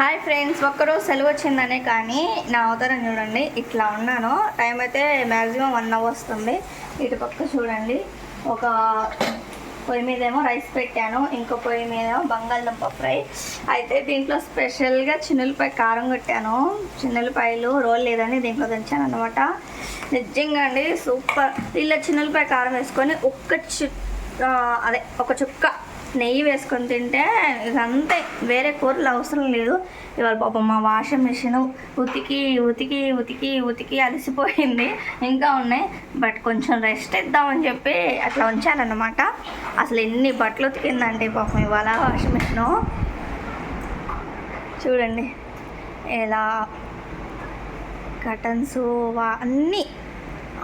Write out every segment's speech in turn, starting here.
Hi friends ఒక్కరోజు సెలవు వచ్చిందనే కానీ నా అవతారం చూడండి ఇట్లా ఉన్నాను. టైం అయితే మ్యాక్సిమం వన్ అవర్ వస్తుంది. ఇటు పక్క చూడండి ఒక పొయ్యి మీద ఏమో రైస్ పెట్టాను ఇంకో పొయ్యి మీద బంగాళదుంప ఫ్రై. అయితే దీంట్లో స్పెషల్గా చిన్నులపాయ కారం కొట్టాను. చిన్నులపాయలు రోల్ లేదని దీంట్లో దంచాను అనమాట నిజంగా అండి సూపర్. ఇలా చిన్నులపాయ కారం వేసుకొని ఒక్క చి అదే ఒక చుక్క నెయ్యి వేసుకొని తింటే ఇదంతే. వేరే కూరలు అవసరం లేదు. ఇవాళ పాపం మా వాషింగ్ మిషన్ ఉతికి ఉతికి ఉతికి ఉతికి అలసిపోయింది. ఇంకా ఉన్నాయి. బట్ కొంచెం రెస్ట్ ఇద్దామని చెప్పి అట్లా ఉంచారనమాట అసలు ఎన్ని బట్టలు ఉతికిందంటే పాపం ఇవాళ వాషింగ్ మిషను. చూడండి. ఎలా కటన్స్ వా అన్నీ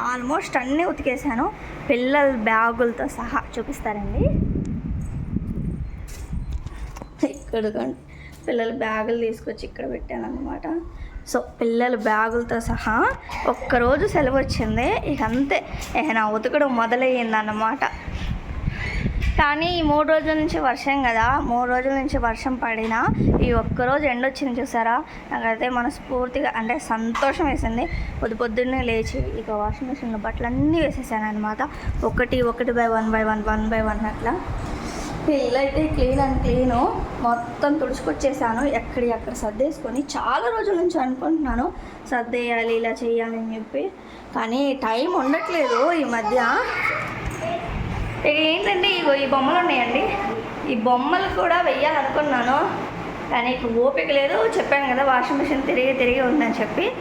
ఆల్మోస్ట్ అన్నీ ఉతికేసాను. పిల్లల బ్యాగులతో సహా. చూపిస్తారండి. ఇక్కడ పిల్లలు పిల్లల బ్యాగులు తీసుకొచ్చి ఇక్కడ పెట్టాను అనమాట సో పిల్లల బ్యాగులతో సహా ఒక్కరోజు సెలవు వచ్చింది. ఇక అంతే నా ఉతకడం మొదలయ్యిందన్నమాట. కానీ ఈ మూడు రోజుల నుంచి వర్షం కదా. మూడు రోజుల నుంచి వర్షం పడినా ఈ ఒక్కరోజు ఎండ వచ్చింది చూసారా? నాకైతే మనస్ఫూర్తిగా అంటే సంతోషం వేసింది. పొద్దు పొద్దున్నే లేచి ఇక వాషింగ్ మిషన్లో బట్టలు అన్నీ వేసేసాను అనమాట ఒకటి ఒకటి by one by one one by one అట్లా. ఇల్లు అయితే క్లీన్ అండ్ క్లీన్. మొత్తం తుడుచుకొచ్చేసాను. ఎక్కడి అక్కడ సర్దేసుకొని చాలా రోజుల నుంచి అనుకుంటున్నాను. సర్దేయాలి ఇలా చేయాలి అని చెప్పి. కానీ టైం ఉండట్లేదు ఈ మధ్య. ఏంటండి ఏంటంటే ఇగో ఈ బొమ్మలు ఉన్నాయండి? ఈ బొమ్మలు కూడా వెయ్యాలనుకున్నాను. కానీ ఇక ఓపిక లేదు. చెప్పాను కదా వాషింగ్ మిషన్ తిరిగి తిరిగి ఉందని చెప్పి.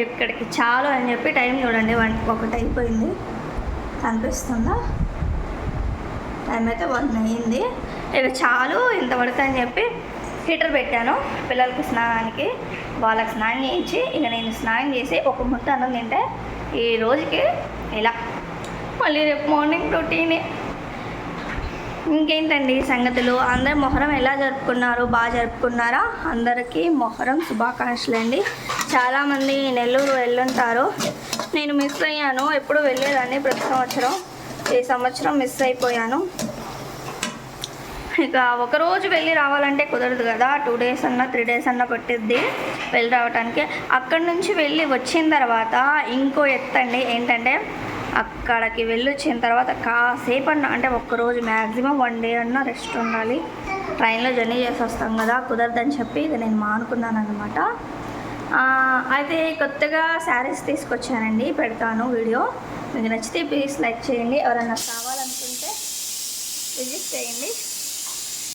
ఇక్కడికి చాలు అని చెప్పి టైం చూడండి. వంటి ఒకటి అయిపోయింది. కనిపిస్తుందా? టైం అయితే వన్ అయ్యింది ఇక చాలు ఇంతవరకు అని చెప్పి హీటర్ పెట్టాను. పిల్లలకి స్నానానికి వాళ్ళకి స్నానం చేయించి ఇక నేను స్నానం చేసి ఒక ముద్ద అన్నం తింటే ఈ రోజుకి ఇలా. మళ్ళీ రేపు మార్నింగ్ రొటీనే ఇంకేంటండి సంగతులు? అందరు మొహరం ఎలా జరుపుకున్నారు? బాగా జరుపుకున్నారా? అందరికీ మొహరం శుభాకాంక్షలు అండి చాలామంది నెల్లూరు వెళ్ళుంటారు. నేను మిస్ అయ్యాను. ఎప్పుడు వెళ్ళేదాన్ని ప్రతి సంవత్సరం. ఈ సంవత్సరం మిస్ అయిపోయాను. ఇక ఒకరోజు వెళ్ళి రావాలంటే కుదరదు కదా. టూ డేస్ అన్నా త్రీ డేస్ అన్నా పట్టిద్ది వెళ్ళి రావడానికి అక్కడి నుంచి వెళ్ళి వచ్చిన తర్వాత ఇంకో ఎత్తండి. ఏంటంటే అక్కడికి వెళ్ళి వచ్చిన తర్వాత కాసేపు అన్న అంటే ఒక్కరోజు మ్యాక్సిమం వన్ డే అన్నా రెస్ట్ ఉండాలి. ట్రైన్లో జర్నీ చేసి వస్తాం కదా. కుదరదని చెప్పి ఇక నేను మానుకున్నాను అనమాట అయితే కొత్తగా శారీస్ తీసుకొచ్చానండి పెడతాను వీడియో. మీకు నచ్చితే ప్లీజ్ లైక్ చేయండి. ఎవరైనా కావాలనుకుంటే విజిట్ చేయండి.